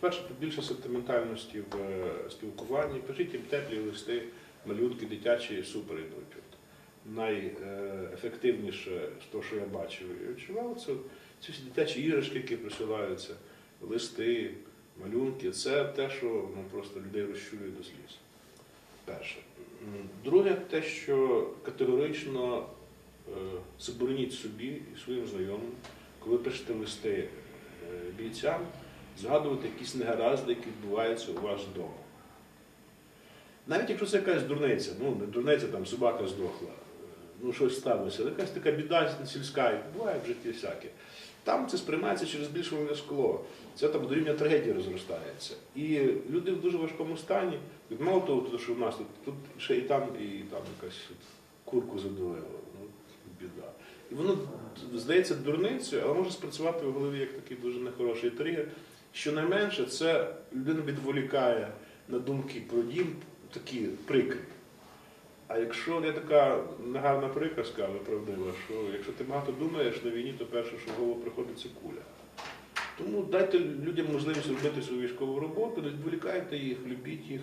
По-перше, побільше сентиментальності в е, спілкуванні. Пишіть їм теплі листи, малюнки дитячі супер йдуть. Найефективніше з того, що я бачив і відчував, це ці всі дитячі іграшки, які присилаються, листи, малюнки. Це те, що ну, просто людей розчує до сліз. Перше. Друге, те, що категорично е, забороніть собі і своїм знайомим, коли пишете листи е, бійцям, згадувати якісь негаразди, які відбуваються у вас вдома. Навіть якщо це якась дурниця, ну не дурниця, там собака здохла, ну щось сталося, якась така біда сільська, буває в житті всяке. Там це сприймається через збільшуване скло. Це там до рівня трагедії розростається. І люди в дуже важкому стані. От Мало того, то, що в нас тут, тут ще і там, і там якась курку задавила. Ну, біда. І воно здається дурницею, але може спрацювати в голові як такий дуже нехороший тригер. Щонайменше це людина відволікає на думки про дім такі прикри. А якщо є така негарна приказка, але правдива, що якщо ти багато думаєш на війні, то перше, що в голову приходить, це куля. Тому дайте людям можливість робити свою військову роботу, не відволікайте їх, любіть їх,